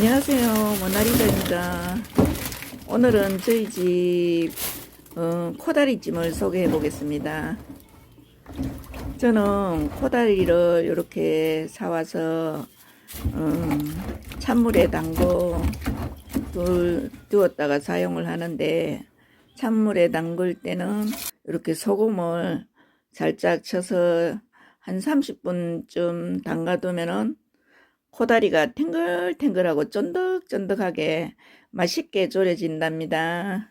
안녕하세요. 모나리자입니다. 오늘은 저희 집 어, 코다리찜을 소개해 보겠습니다. 저는 코다리를 이렇게 사와서 음, 찬물에 둘, 두었다가 사용을 하는데 찬물에 담글 때는 이렇게 소금을 살짝 쳐서 한 30분쯤 담가두면은 코다리가 탱글탱글하고 쫀득쫀득하게 맛있게 졸여진답니다.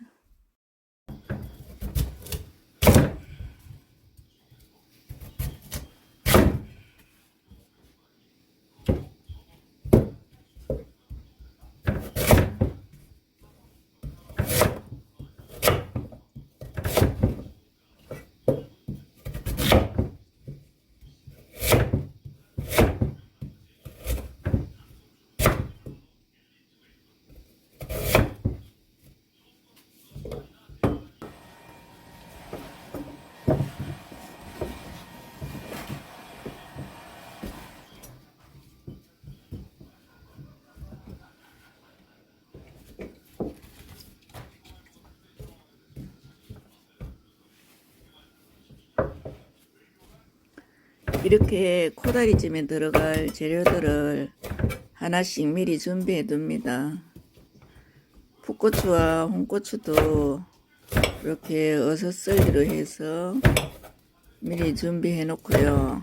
이렇게 코다리찜에 들어갈 재료들을 하나씩 미리 준비해 둡니다. 풋고추와 홍고추도 이렇게 어슷썰기로 해서 미리 준비해 놓고요.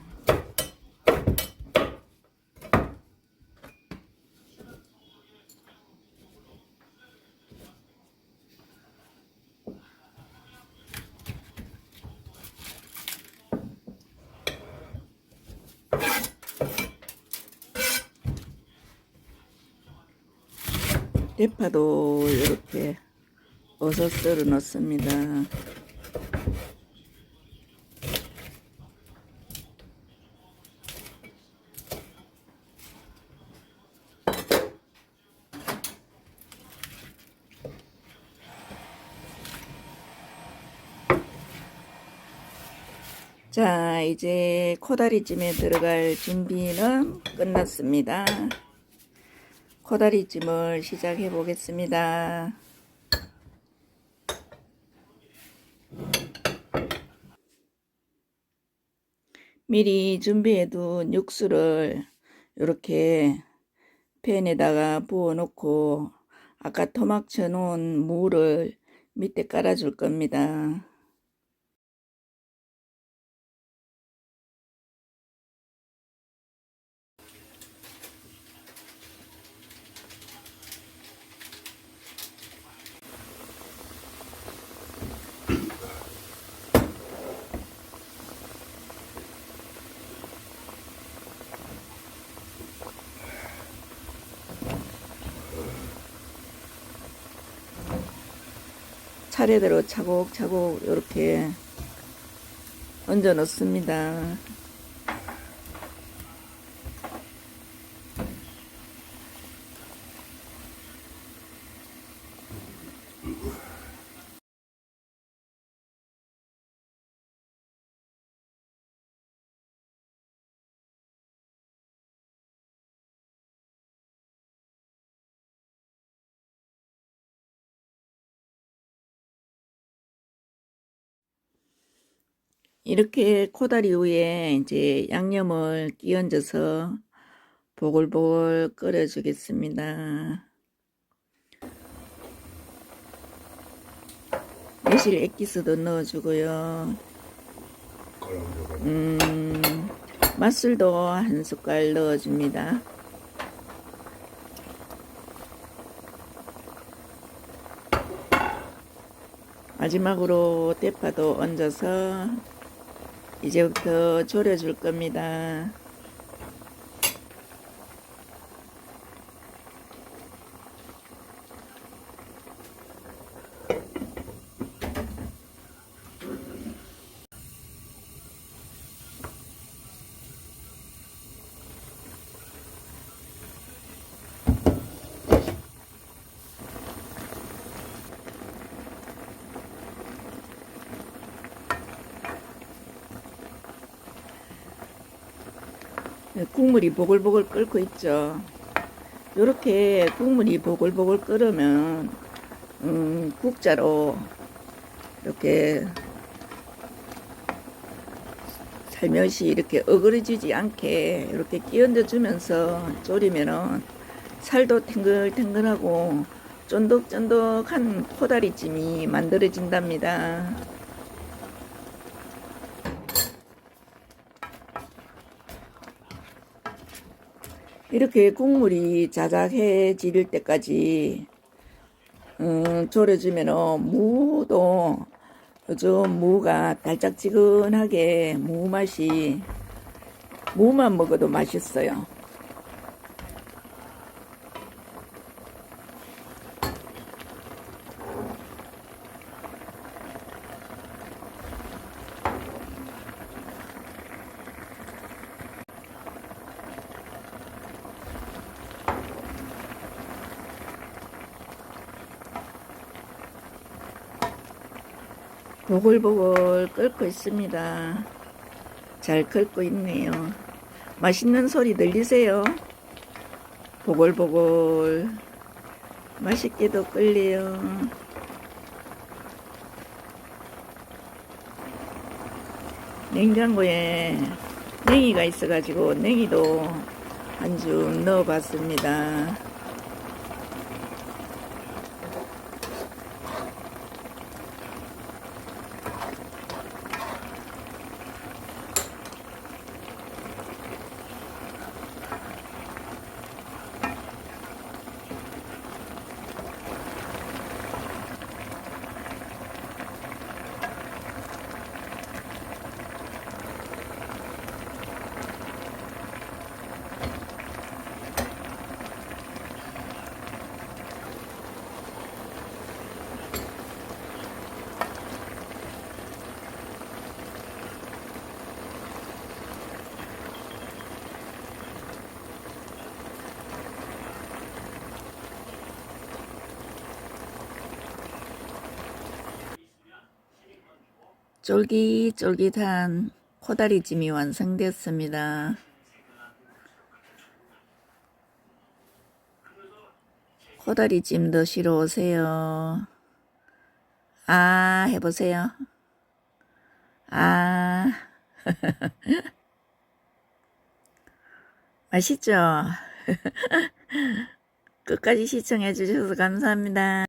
대파도 이렇게 어서 썰어 넣습니다. 자, 이제 코다리찜에 들어갈 준비는 끝났습니다. 코다리찜을 시작해 보겠습니다. 미리 준비해 둔 육수를 이렇게 팬에다가 부어 놓고 아까 토막 쳐 놓은 무를 밑에 깔아 줄 겁니다. 차례대로 차곡차곡 이렇게 얹어 놓습니다. 이렇게 코다리 위에 이제 양념을 끼얹어서 보글보글 끓여주겠습니다. 매실 액기스도 넣어주고요. 음, 맛술도 한 숟갈 넣어줍니다. 마지막으로 대파도 얹어서 이제부터 졸여줄 겁니다. 국물이 보글보글 끓고 있죠. 요렇게 국물이 보글보글 끓으면 음, 국자로 이렇게 살며시 이렇게 어그러지지 않게 이렇게 끼얹어 주면서 졸이면은 살도 탱글탱글하고 쫀득쫀득한 코다리찜이 만들어진답니다. 이렇게 국물이 자작해질 때까지 음, 졸여주면은 무도 요즘 무가 달짝지근하게 무 맛이 무만 먹어도 맛있어요. 보글보글 끓고 있습니다. 잘 끓고 있네요. 맛있는 소리 들리세요? 보글보글 맛있게도 끓려요. 냉장고에 냉이가 있어가지고 냉이도 한 줌 넣어봤습니다. 쫄깃쫄깃한 코다리찜이 완성되었습니다. 코다리찜 드시러 오세요. 아, 해보세요. 아, 맛있죠? 끝까지 시청해 주셔서 감사합니다.